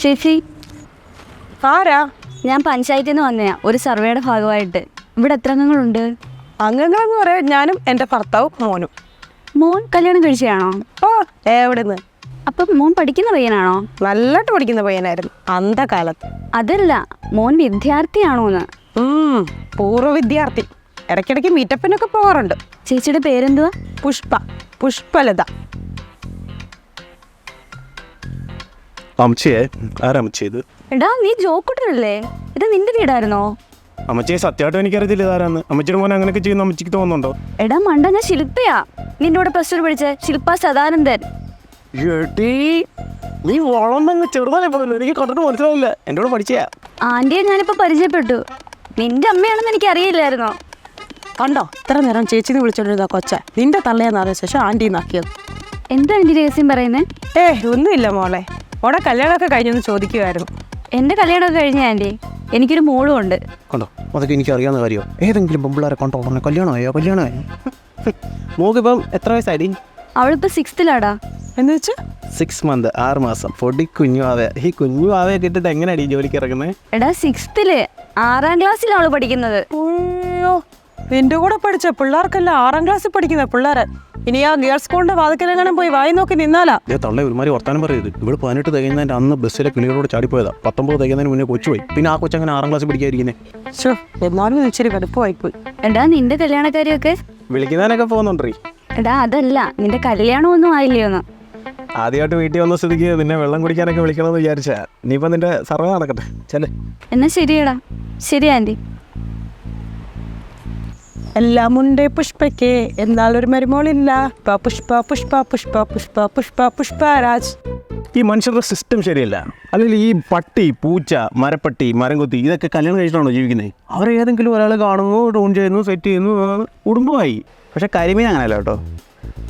ചേച്ചി. ആരാ? ഞാൻ പഞ്ചായത്തിൽ നിന്ന് വന്നയാ. ഒരു സർവേയുടെ ഭാഗമായിട്ട്. ഇവിടെ എത്ര അംഗങ്ങളുണ്ട്? അംഗങ്ങളെന്ന് പറയാൻ ഞാനും എന്റെ ഭർത്താവും മോനും. മോൻ കല്യാണം കഴിച്ചതാണോ ഓ എവിടുന്ന്? അപ്പം മോൻ പഠിക്കുന്ന പയ്യനാണോ? നല്ലതായിട്ട് പഠിക്കുന്ന പയ്യനായിരുന്നു അന്ധകാലത്ത്. അതല്ല മോൻ വിദ്യാർത്ഥിയാണോന്ന്. പൂർവ വിദ്യാർത്ഥി. ഇടയ്ക്കിടയ്ക്ക് മീറ്റപ്പിനൊക്കെ പോകാറുണ്ട്. ചേച്ചിയുടെ പേരെന്തുവാ? പുഷ്പ പുഷ്പലത. അമ്മച്ചിയെ. ആരാ അമ്മച്ചി ഇത്? എടാ നീ ജോക്കുട്ടനല്ലേ? ഇത് നിന്റെ വീടായിരുന്നോ? അമ്മച്ചിയെ സത്യമായിട്ട് എനിക്കറിയത്തില്ല ഇതാരാന്ന് അമ്മച്ചിയുടെ മോനെ അങ്ങനെയൊക്കെ ചെയ്യുന്ന അമ്മച്ചിക്ക് തോന്നുന്നുണ്ടോ? എടാ മണ്ട ഞാൻ ശില്പയാ. നിന്റെ കൂടെ പ്ലസ് ടു പഠിച്ച ശില്പ സദാനന്ദൻ. എടീ, നീ വളർന്നങ്ങ് ചെറുതാനെ പോലും എനിക്ക് കണ്ടിട്ട് മനസ്സിലാവില്ല എന്നോട് പഠിച്ചയാ. ആന്റിയെ ഞാനിപ്പോ പരിചയപ്പെട്ടു. നിന്റെ അമ്മയാണെന്ന് എനിക്ക് അറിയില്ലായിരുന്നോ കണ്ടോ? ഇത്ര നേരം ചേച്ചിന്ന് വിളിച്ചോണ്ടിരുന്ന കൊച്ച. നിന്റെ തള്ളയെന്നറിയ ശേഷം ആന്റി നാക്കിയത് എന്താ ആന്റി രഹസ്യം പറയുന്നേ? ഏ ഒന്നുമില്ല മോളെ. മോളെ കല്യാണമൊക്കെ കഴിഞ്ഞൊന്ന് ചോദിക്കുമായിരുന്നു എന്റെ കല്യാണമൊക്കെ കഴിഞ്ഞ ആന്റി. എനിക്കൊരു മോളും ഉണ്ട്. കണ്ടോ? അതൊക്കെ എനിക്ക് അറിയാവുന്ന കാര്യമോ. ഏതെങ്കിലും പെമ്പിള്ളേരെ കണ്ടോ ഉടനെ കല്യാണമായോ? കല്യാണമായോ? മോക്കിപ്പം എത്ര വയസ്സായി? അവളിപ്പോ സിക്സ്ത്തിലാടാ എന്ന് വെച്ചാ? സിക്സ് മന്ത് ആറ് മാസം. പൊടി കുഞ്ഞു ആവേ. ഈ കുഞ്ഞു ആവേ കിട്ടിട്ട് എങ്ങനെയാണ് ഈ ജോലിക്ക് ഇറങ്ങുന്നത് എടാ സിക്സ്ത്തിൽ ആറാം ക്ലാസ്സിലാണ് അവൾ പഠിക്കുന്നത്. നിന്റെ കൂടെ പഠിച്ച പിള്ളേർക്കെല്ലാം ആറാം ക്ലാസ്സിൽ പഠിക്കുന്ന പിള്ളേരെ. ഇനി ആ ഗേൾസ് സ്കൂളിന്റെ വാതിക്കലെങ്ങാനും പോയി വായി നോക്കി നിന്നാലാ. ഇതേ തള്ളേ ഒരുമാതിരി വർത്താനം പറയരുത്. ഇവിടെ പതിനെട്ട് തികയുന്നതിന്റെ അന്ന് ബസ്സിലെ കിളികളോട് ചാടിപ്പോയതാ. പത്തൊമ്പത് തികയുന്നതിന് മുന്നേ കൊച്ചു പോയി പിന്നെ ആ കൊച്ചങ്ങനെ ആറാം ക്ലാസ് പഠിക്കാതിരിക്കുന്നേ? എന്നാലും ഇച്ചിരി കടുപ്പമായിപ്പോയി എടാ നിന്റെ കല്യാണക്കാരിയൊക്കെ? വിളിക്കുന്നതിനൊക്കെ പോകുന്നുണ്ടീ എടാ അതല്ല നിന്റെ കല്യാണമൊന്നും ആയില്ലയോന്ന് ആദ്യമായിട്ട് വീട്ടിൽ വന്ന സ്ഥിതിക്ക് നിന്നെ വെള്ളം കുടിക്കാനൊക്കെ വിളിക്കണമെന്ന് വിചാരിച്ചാ. ഇനിയിപ്പം നിന്റെ സർവേ നടക്കട്ടെ. ചെല്ലേ. എന്നാ ശരിയടാ. ശരി ആന്റി. എല്ലാം ഉണ്ട് പുഷ്പയ്ക്ക് എന്നാൽ ഒരു മരുമോളില്ല. പുഷ്പ പുഷ്പ പുഷ്പ പുഷ്പ പുഷ്പ പുഷ്പ പുഷ്പരാജ് ഈ മനുഷ്യരുടെ സിസ്റ്റം ശരിയല്ല. അല്ലെങ്കിൽ ഈ പട്ടി പൂച്ച മരപ്പട്ടി മരം കൊത്തി ഇതൊക്കെ കല്യാണം കഴിച്ചിട്ടാണോ ജീവിക്കുന്നത് അവരെ ഏതെങ്കിലും ഒരാൾ കാണുന്നു ഡോൺ ചെയ്യുന്നു സെറ്റ് ചെയ്യുന്നു കുടുംബമായി പക്ഷെ കരിമീൻ അങ്ങനെയല്ല കേട്ടോ.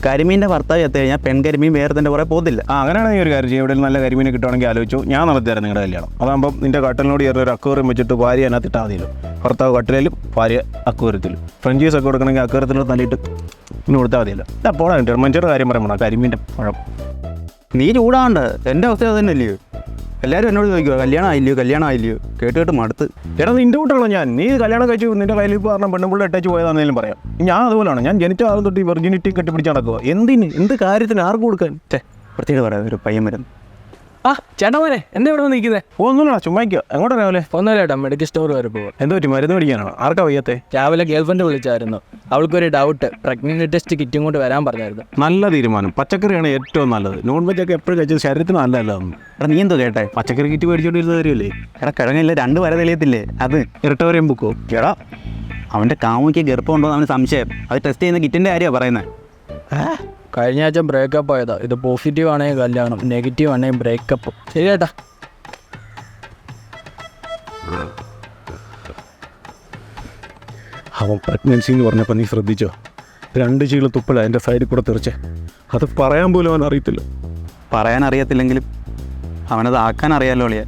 കരിമീന്റെ ഭർത്താവ് എത്തി കഴിഞ്ഞാൽ പെൺകരിമീൻ വേറെ തന്നെ കുറേ പോകത്തില്ല. ആ അങ്ങനെയാണെങ്കിൽ ഒരു കാര്യം ചെയ്യും. എവിടെയും നല്ല കരിമീനെ കിട്ടുവാണെങ്കിൽ ആലോചിച്ചു. ഞാൻ നടത്തിയായിരുന്നു നിങ്ങളുടെ കല്യാണം. അതാകുമ്പോൾ നിന്റെ കട്ടലിനോട് ചേർന്ന് ഒരു അക്വേറിയം വെച്ചിട്ട് ഭാര്യ അതിനകത്ത് ഇട്ടാൽ മതിയല്ലോ ഭർത്താവ് കട്ടലിലും ഭാര്യ അക്വേറിയത്തിലും. ഫ്രഞ്ചീസ് ഒക്കെ കൊടുക്കണമെങ്കിൽ അക്വേറിയത്തിൽ തള്ളിയിട്ട് ഇനി കൊടുത്താൽ മതിയല്ലോ. ഇതാ പോടാ മനുഷ്യരുടെ കാര്യം പറയുമ്പോൾ കരിമീന്റെ പഴം. നീ ചൂടാണ്ട് എന്റെ അവസ്ഥ അത് തന്നെയല്ലയോ എല്ലാവരും എന്നോട് ചോദിക്കുക കല്യാണം ആയില്ലയോ കല്യാണം ആയില്ലയോ? കേട്ട് കേട്ട് മടുത്ത്. എടാ നിന്റെ കൂട്ടാണോ ഞാൻ? നീ കല്യാണം കഴിച്ചു നിന്റെ കയ്യിൽ ഇപ്പോൾ പറഞ്ഞ പെണ്ണുപിള്ള അറ്റാച്ച് പോയതാണെങ്കിലും പറയാം. ഞാൻ അതുപോലെയാണ് ഞാൻ ജനിച്ച ആളും തൊട്ട് ഈ വെർജിനിറ്റി കെട്ടിപ്പിടിച്ച് നടക്കുക എന്തിന്? എന്ത് കാര്യത്തിന് ആർക്ക് കൊടുക്കാൻ? ചേ പ്രത്യേകത പറയാം ഒരു പയ്യൻ വരുന്നു. ആ ചേട്ടാ മോനെ എന്താ ഇവിടെ നിൽക്കുന്നത് ഒന്നുമില്ല ചുമ്മാക്കോ എങ്ങോട്ട് രാവിലെ? ഒന്നുമില്ല ചേട്ടാ മെഡിക്കൽ സ്റ്റോർ വരെ പോകും എന്തോ പറ്റി? മരുന്ന് പിടിക്കാനോ ആർക്കാ വയ്യത്തെ? രാവിലെ ഗേൾഫ്രണ്ട് വിളിച്ചായിരുന്നു. അവൾക്കൊരു ഡൗട്ട് പ്രഗ്നന്റ് ടെസ്റ്റ് കിറ്റും കൊണ്ട് വരാൻ പറഞ്ഞായിരുന്നു. നല്ല തീരുമാനം. പച്ചക്കറിയാണ് ഏറ്റവും നല്ലത്. നോൺ വെജ് ഒക്കെ എപ്പോഴും കഴിച്ചത് ശരീരത്തിന് നല്ലതല്ല എടാ നീ എന്തോ കേട്ടെ പച്ചക്കറി കിറ്റ് മേടിച്ചോണ്ടിരുന്ന കാര്യമല്ലേ? എടാ കിഴങ്ങില്ല രണ്ട് വര തെളിയത്തില്ലേ? അത് ഇരട്ടവരെയും ബുക്കോ എടാ അവന്റെ കാമുക്ക് ഗർഭമുണ്ടോ ഉണ്ടോ അവന് സംശയം. അത് ടെസ്റ്റ് ചെയ്യുന്ന കിറ്റിന്റെ കാര്യമാണ് പറയുന്നത് കഴിഞ്ഞ ആഴ്ച ബ്രേക്കപ്പ് ആയതാ. ഇത് പോസിറ്റീവ് ആണെങ്കിൽ കല്യാണം നെഗറ്റീവ് ആണെങ്കിൽ ബ്രേക്കപ്പ് ശരി ചേട്ടാ അവൻ പ്രഗ്നൻസി എന്ന് പറഞ്ഞപ്പോൾ നീ ശ്രദ്ധിച്ചോ? രണ്ട് ചീള തുപ്പല എന്റെ സൈഡിൽ കൂടെ തെറിച്ചേ. അത് പറയാൻ പോലും അവൻ അറിയത്തില്ല. പറയാൻ അറിയത്തില്ലെങ്കിലും അവനത് ആക്കാൻ അറിയാലോ അളിയ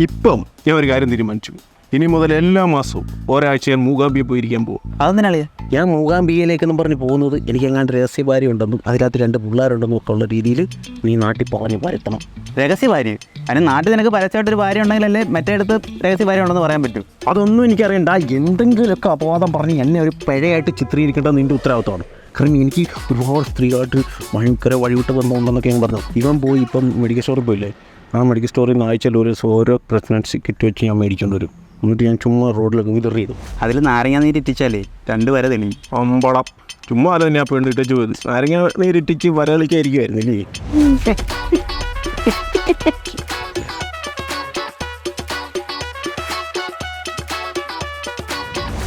ഇപ്പം ഞാൻ ഒരു കാര്യം തീരുമാനിച്ചു. ഇനി മുതൽ എല്ലാ മാസവും ഒരാഴ്ച ഞാൻ മൂകാംബിയെ പോയിരിക്കാൻ പോകും അതെന്തിനാ അളിയ ഞാൻ മൂകാംബികയിലേക്കെന്നും പറഞ്ഞ് പോകുന്നത് എനിക്ക് എങ്ങാണ്ട് രഹസ്യ ഭാര്യ ഉണ്ടെന്നും അതിനകത്ത് രണ്ട് പിള്ളേരുണ്ടെന്നും ഒക്കെ ഉള്ള രീതിയിൽ നീ നാട്ടിൽ പറഞ്ഞ് വരുത്തണം. രഹസ്യ ഭാര്യ അതിന് നാട്ടിൽ നിനക്ക് പരസ്യമായിട്ടൊരു ഭാര്യ ഉണ്ടെങ്കിലല്ലേ മറ്റേ അടുത്ത് രഹസ്യ ഭാര്യ ഉണ്ടെന്ന് പറയാൻ പറ്റും? അതൊന്നും എനിക്കറിയണ്ട. എന്തെങ്കിലുമൊക്കെ അപവാദം പറഞ്ഞ് എന്നെ ഒരു പിഴയായിട്ട് ചിത്രീകരിക്കേണ്ടത് നിന്റെ ഉത്തരവാദിത്തമാണ് കാരണം എനിക്ക് ഒരുപാട് സ്ത്രീകളായിട്ട് ഭയങ്കര വഴിവിട്ട് ബന്ധമുണ്ടെന്നൊക്കെ ഞാൻ പറഞ്ഞു ഇവൻ പോയി ഇപ്പം മെഡിക്കൽ സ്റ്റോറിൽ പോയില്ലേ? ആ മെഡിക്കൽ സ്റ്റോറിൽ നിന്ന് ആഴ്ചയിൽ ഒരു ഓരോ പ്രഗ്നൻസി കിറ്റ് വെച്ച് ഞാൻ മേടിക്കേണ്ടി വരും. എന്നിട്ട് ഞാൻ ചുമ്മാ റോഡിലൊക്കെ വിതർ ചെയ്തു അതിൽ നാരങ്ങ നീര് ഇറ്റിച്ചാലേ രണ്ട് വര തെളിയും അമ്പടം ചുമ്മാ അത് തന്നെ പെണ്ണ് ഇട്ടിച്ച് പോയത് നാരങ്ങ നീരിട്ടിച്ച് വരളിക്കായിരിക്കുമായിരുന്നില്ലേ